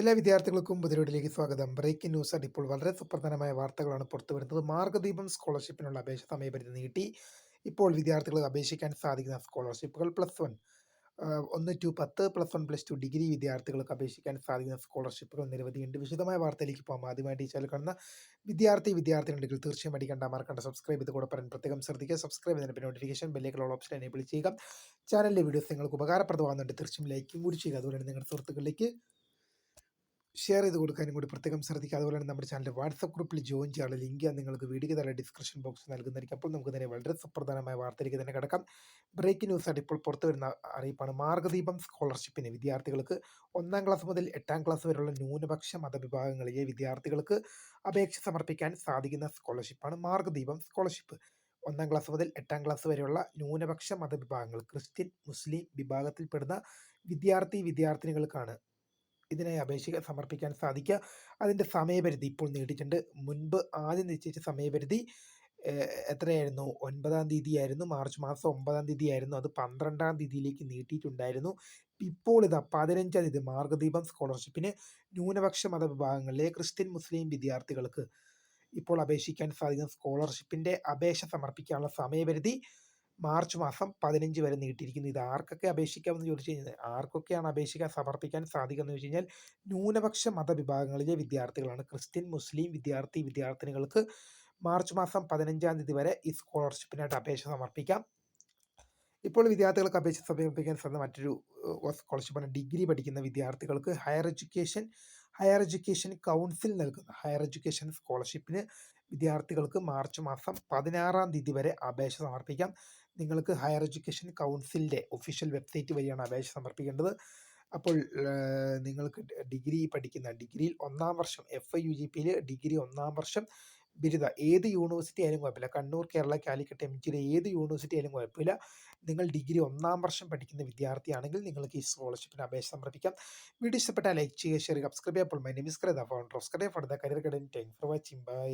എല്ലാ വിദ്യാർത്ഥികൾക്കും ബുധനോടിലേക്ക് സ്വാഗതം. ബ്രേക്കിംഗ് ന്യൂസ് ആണ് ഇപ്പോൾ വളരെ സുപ്രധാനമായ വാർത്തകളാണ് പുറത്തു വരുന്നത് മാർഗദീപം സ്കോളർഷിപ്പിനുള്ള അപേക്ഷ സമയപരിധി നീട്ടി. ഇപ്പോൾ വിദ്യാർത്ഥികൾ അപേക്ഷിക്കാൻ സാധിക്കുന്ന സ്കോളർഷിപ്പുകൾ പ്ലസ് വൺ ഒന്ന് ടു പത്ത് plus one plus two degree വിദ്യാർത്ഥികൾക്ക് അപേക്ഷിക്കാൻ സാധിക്കുന്ന സ്കോളർഷിപ്പുകൾ നിരവധിയുണ്ട്. വിശദമായ വാർത്തയിലേക്ക് പോകാം. ആദ്യമായിട്ട് ഈ ചാനൽ കാണുന്ന വിദ്യാർത്ഥി വിദ്യാർത്ഥികളുണ്ടെങ്കിൽ തീർച്ചയായും അടിക്കണ്ട മറക്കണ്ട. സബ്സ്ക്രൈബ് ചെയ്ത് കൂടെ പറയാൻ പ്രത്യേകം ശ്രദ്ധിക്കുക. സബ്സ്ക്രൈബ് ചെയ്തതിന് നോട്ടിഫിക്കേഷൻ ബെല്ലേക്കുള്ള ഓപ്ഷൻ എനേബിൾ ചെയ്യുക. ചാനലിലെ വീഡിയോസ് നിങ്ങൾക്ക് ഉപകാരപ്രദമാകുന്നുണ്ട്. തീർച്ചയായും ലൈക്കും കൂടി ചെയ്യുക. അതുപോലെ നിങ്ങളുടെ സുഹൃത്തുക്കളിലേക്ക് ഷെയർ ചെയ്ത് കൊടുക്കാനും കൂടി പ്രത്യേകം ശ്രദ്ധിക്കുക. അതുപോലെ തന്നെ നമ്മുടെ ചാനലിന്റെ വാട്സപ്പ് ഗ്രൂപ്പിൽ ജോയിൻ ചെയ്യാനുള്ള ലിങ്ക് നിങ്ങൾക്ക് വീഡിയോ തന്നെ ഡിസ്ക്രിപ്ഷൻ ബോക്സ് നൽകുന്നതായിരിക്കും. അപ്പോൾ നമുക്ക് തന്നെ വളരെ സുപ്രധാനമായ വാർത്തയിലേക്ക് തന്നെ കിടക്കാം. ബ്രേക്കിംഗ് ന്യൂസ് ആയിട്ട് ഇപ്പോൾ പുറത്തു വരുന്ന അറിയിപ്പാണ്. മാർഗദീപം സ്കോളർഷിപ്പിന് വിദ്യാർത്ഥികൾക്ക് ഒന്നാം ക്ലാസ് മുതൽ എട്ടാം ക്ലാസ് വരെയുള്ള ന്യൂനപക്ഷ മതവിഭാഗങ്ങളിലെ വിദ്യാർത്ഥികൾക്ക് അപേക്ഷ സമർപ്പിക്കാൻ സാധിക്കുന്ന സ്കോളർഷിപ്പാണ് മാർഗദീപം സ്കോളർഷിപ്പ്. ഒന്നാം ക്ലാസ് മുതൽ എട്ടാം ക്ലാസ് വരെയുള്ള ന്യൂനപക്ഷ മതവിഭാഗങ്ങൾ ക്രിസ്ത്യൻ മുസ്ലിം വിഭാഗത്തിൽപ്പെടുന്ന വിദ്യാർത്ഥി വിദ്യാർത്ഥിനികൾക്കാണ് ഇതിനായി അപേക്ഷ സമർപ്പിക്കാൻ സാധിക്കുക. അതിന്റെ സമയപരിധി ഇപ്പോൾ നീട്ടിയിട്ടുണ്ട്. മുൻപ് ആദ്യം നിശ്ചയിച്ച സമയപരിധി എത്രയായിരുന്നു? ഒൻപതാം തീയതി ആയിരുന്നു മാർച്ച് മാസം ഒമ്പതാം തീയതി ആയിരുന്നു അത് പന്ത്രണ്ടാം തീയതിയിലേക്ക് നീട്ടിയിട്ടുണ്ടായിരുന്നു. ഇപ്പോൾ ഇതാ പതിനഞ്ചാം തീയതി മാർഗദീപം സ്കോളർഷിപ്പിന് ന്യൂനപക്ഷ മതവിഭാഗങ്ങളിലെ ക്രിസ്ത്യൻ മുസ്ലിം വിദ്യാർത്ഥികൾക്ക് ഇപ്പോൾ അപേക്ഷിക്കാൻ സാധിക്കുന്ന സ്കോളർഷിപ്പിന്റെ അപേക്ഷ സമർപ്പിക്കാനുള്ള സമയപരിധി മാർച്ച് മാസം പതിനഞ്ച് വരെ നീട്ടിയിരിക്കുന്നു. ഇത് ആർക്കൊക്കെ അപേക്ഷിക്കാമെന്ന് ചോദിച്ചു കഴിഞ്ഞാൽ ആർക്കൊക്കെയാണ് അപേക്ഷിക്കാൻ സമർപ്പിക്കാൻ സാധിക്കുക എന്ന് വെച്ച് കഴിഞ്ഞാൽ ന്യൂനപക്ഷ മതവിഭാഗങ്ങളിലെ വിദ്യാർത്ഥികളാണ്. ക്രിസ്ത്യൻ മുസ്ലിം വിദ്യാർത്ഥി വിദ്യാർത്ഥിനികൾക്ക് മാർച്ച് മാസം പതിനഞ്ചാം തീയതി വരെ ഈ സ്കോളർഷിപ്പിനായിട്ട് അപേക്ഷ സമർപ്പിക്കാം. ഇപ്പോൾ വിദ്യാർത്ഥികൾക്ക് അപേക്ഷ സമർപ്പിക്കാൻ സാധിക്കുന്ന മറ്റൊരു സ്കോളർഷിപ്പാണ് ഡിഗ്രി പഠിക്കുന്ന വിദ്യാർത്ഥികൾക്ക് higher education higher education council നൽകുന്ന ഹയർ എഡ്യൂക്കേഷൻ സ്കോളർഷിപ്പിന് വിദ്യാർത്ഥികൾക്ക് മാർച്ച് മാസം പതിനാറാം തീയതി വരെ അപേക്ഷ സമർപ്പിക്കാം. നിങ്ങൾക്ക് ഹയർ എഡ്യൂക്കേഷൻ കൗൺസിലിന്റെ ഒഫീഷ്യൽ വെബ്സൈറ്റ് വഴിയാണ് അപേക്ഷ സമർപ്പിക്കേണ്ടത്. അപ്പോൾ നിങ്ങൾക്ക് ഡിഗ്രി പഠിക്കുന്ന ഡിഗ്രിയിൽ ഒന്നാം വർഷം എഫ് ഐ യു ജി പിയിൽ ഡിഗ്രി ഒന്നാം വർഷം ബിരുദ. ഏത് യൂണിവേഴ്സിറ്റി ആയാലും കുഴപ്പമില്ല. കണ്ണൂർ കേരള കാലിക്കറ്റ് എം ജിയിലെ ഏത് യൂണിവേഴ്സിറ്റി ആയാലും കുഴപ്പമില്ല. നിങ്ങൾ ഡിഗ്രി ഒന്നാം വർഷം പഠിക്കുന്ന വിദ്യാർത്ഥിയാണെങ്കിൽ നിങ്ങൾക്ക് ഈ സ്കോളർഷിപ്പിന് അപേക്ഷ സമർപ്പിക്കാം. വീഡിയോ ഇഷ്ടപ്പെട്ടാൽ ലൈക്ക് ചെയ്യുക ഷെയർ സബ്സ്ക്രൈബ് ചെയ്യുക. അപ്പോൾ my name is ക്രേത founder of for the career guidance thank for watching bye